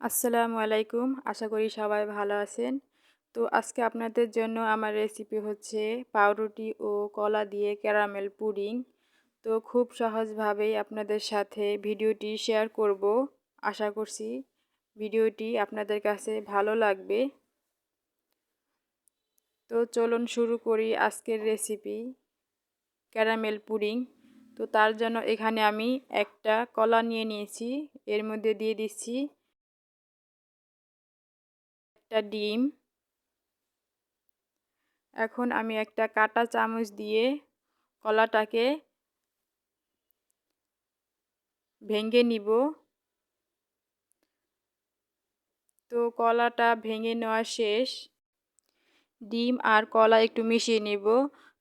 আসসালামু আলাইকুম। আশা করি সবাই ভালো আছেন। তো আজকে আপনাদের জন্য আমার রেসিপি হচ্ছে পাউরুটি ও কলা দিয়ে ক্যারামেল পুডিং তো খুব সহজভাবেই আপনাদের সাথে ভিডিওটি শেয়ার করব। আশা করছি ভিডিওটি আপনাদের কাছে ভালো লাগবে। তো চলুন শুরু করি আজকের রেসিপি ক্যারামেল পুডিং তো তার জন্য এখানে আমি একটা কলা নিয়ে নিয়েছি। এর মধ্যে দিয়ে দিচ্ছি একটা ডিম। এখন আমি একটা কাটা চামচ দিয়ে কলাটাকে ভেঙে নিব। তো কলাটা ভেঙে নেওয়া শেষ। ডিম আর কলা একটু মিশিয়ে নিব।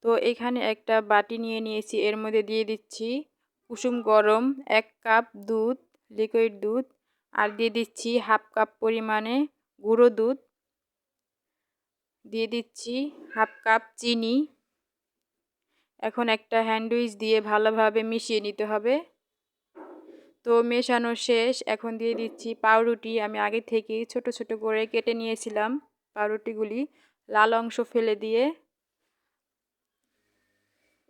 তো এখানে একটা বাটি নিয়ে নিয়েছি, এর মধ্যে দিয়ে দিচ্ছি কুসুম গরম, এক কাপ দুধ লিকুইড দুধ, আর দিয়ে দিচ্ছি হাফ কাপ পরিমাণে গুঁড়ো দুধ। দিয়ে দিচ্ছি হাফ কাপ চিনি। এখন একটা হ্যান্ডউইচ দিয়ে ভালোভাবে মিশিয়ে নিতে হবে। তো মেশানো শেষ। এখন দিয়ে দিচ্ছি পাউরুটি। আমি আগে থেকেই ছোট ছোট করে কেটে নিয়েছিলাম পাউরুটিগুলি। লাল অংশ ফেলে দিয়ে।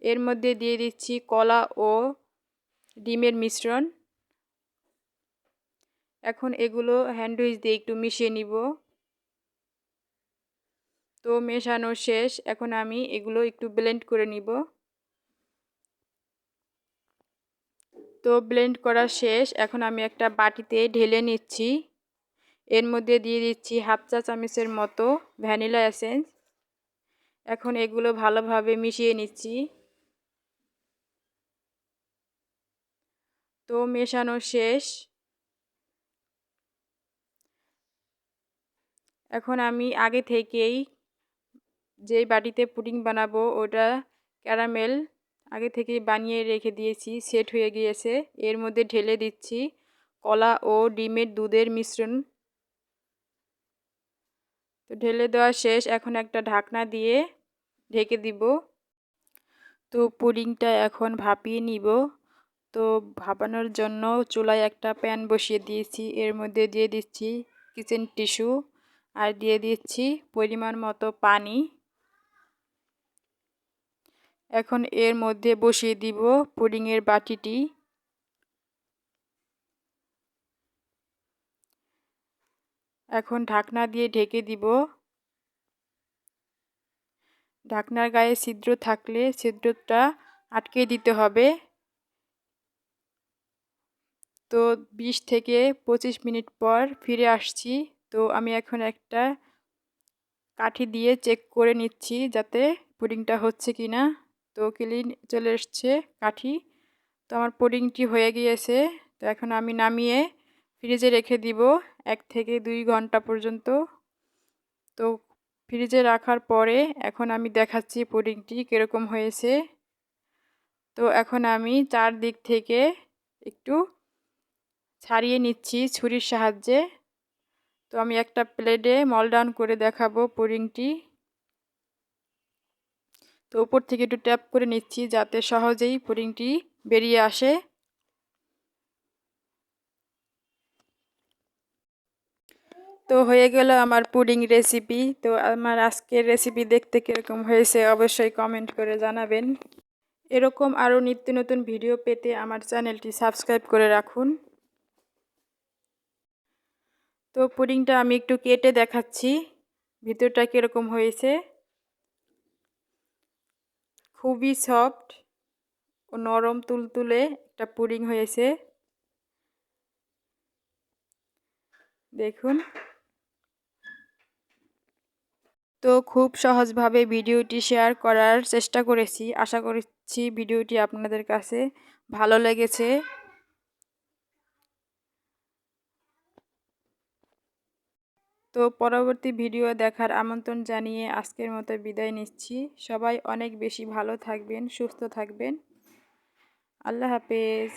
এর মধ্যে দিয়ে দিচ্ছি কলা ও ডিমের মিশ্রণ। এখন এগুলো হ্যান্ডউইচ দিয়ে একটু মিশিয়ে নিব। তো মেশানো শেষ, এখন আমি এগুলো একটু ব্লেন্ড করে নিব। তো ব্লেন্ড করা শেষ, এখন আমি একটা বাটিতে ঢেলে নিচ্ছি। এর মধ্যে দিয়ে দিচ্ছি হাফ চা চামচের মতো ভ্যানিলা এসেন্স। এখন এগুলো ভালোভাবে মিশিয়ে নিচ্ছি। তো মেশানো শেষ। এখন আমি আগে থেকেই যেই বাটিতে পুডিং বানাবো, ওটা ক্যারামেল আগে থেকেই বানিয়ে রেখে দিয়েছি, সেট হয়ে গিয়েছে। এর মধ্যে ঢেলে দিচ্ছি কলা ও ডিমের দুধের মিশ্রণ। তো ঢেলে দেওয়া শেষ, এখন একটা ঢাকনা দিয়ে ঢেকে দিব। তো পুডিংটা এখন ভাপিয়ে নিব। তো ভাপানোর জন্য চুলায় একটা প্যান বসিয়ে দিয়েছি, এর মধ্যে দিয়ে দিচ্ছি কিচেন টিস্যু আর দিয়ে দিচ্ছি পরিমাণ মতো পানি। এখন এর মধ্যে বসিয়ে দিব পুডিংয়ের বাটিটি। এখন ঢাকনা দিয়ে ঢেকে দিব। ঢাকনার গায়ে ছিদ্র থাকলে ছিদ্রটা আটকে দিতে হবে। তো বিশ থেকে পঁচিশ মিনিট পর ফিরে আসছি। তো আমি এখন একটা কাঠি দিয়ে চেক করে নিচ্ছি যাতে পুডিংটা হচ্ছে কি না তো ক্লিন চলে এসছে কাঠি। তো আমার পুডিংটি হয়ে গিয়েছে। তো এখন আমি নামিয়ে ফ্রিজে রেখে দিব এক থেকে দুই ঘণ্টা পর্যন্ত। তো ফ্রিজে রাখার পরে এখন আমি দেখাচ্ছি পুডিংটি কীরকম হয়েছে। তো এখন আমি চারদিক থেকে একটু ছাড়িয়ে নিচ্ছি ছুরির সাহায্যে। তো আমি একটা প্লেটে মল ডাউন করে দেখাবো পুডিংটি তো উপর থেকে একটু ট্যাপ করে নিচ্ছি যাতে সহজেই পুডিংটি বেরিয়ে আসে। তো হয়ে গেল আমার পুডিং রেসিপি। তো আমার আজকের রেসিপি দেখতে কীরকম হয়েছে অবশ্যই কমেন্ট করে জানাবেন। এরকম আরও নিত্য নতুন ভিডিও পেতে আমার চ্যানেলটি সাবস্ক্রাইব করে রাখুন। তো পুডিংটা আমি একটু কেটে দেখাচ্ছি, ভিতরটা কীরকম হয়েছে। খুবই সফট ও নরম, তুলতুলে একটা পুডিং হয়েছে। দেখুন। তো খুব সহজভাবে ভিডিওটি শেয়ার করার চেষ্টা করেছি। আশা করছি ভিডিওটি আপনাদের কাছে ভালো লেগেছে। তো পরবর্তী ভিডিও দেখার আমন্ত্রণ জানিয়ে আজকের মতো বিদায় নিচ্ছি। সবাই অনেক বেশি ভালো থাকবেন, সুস্থ থাকবেন। আল্লাহ হাফেজ।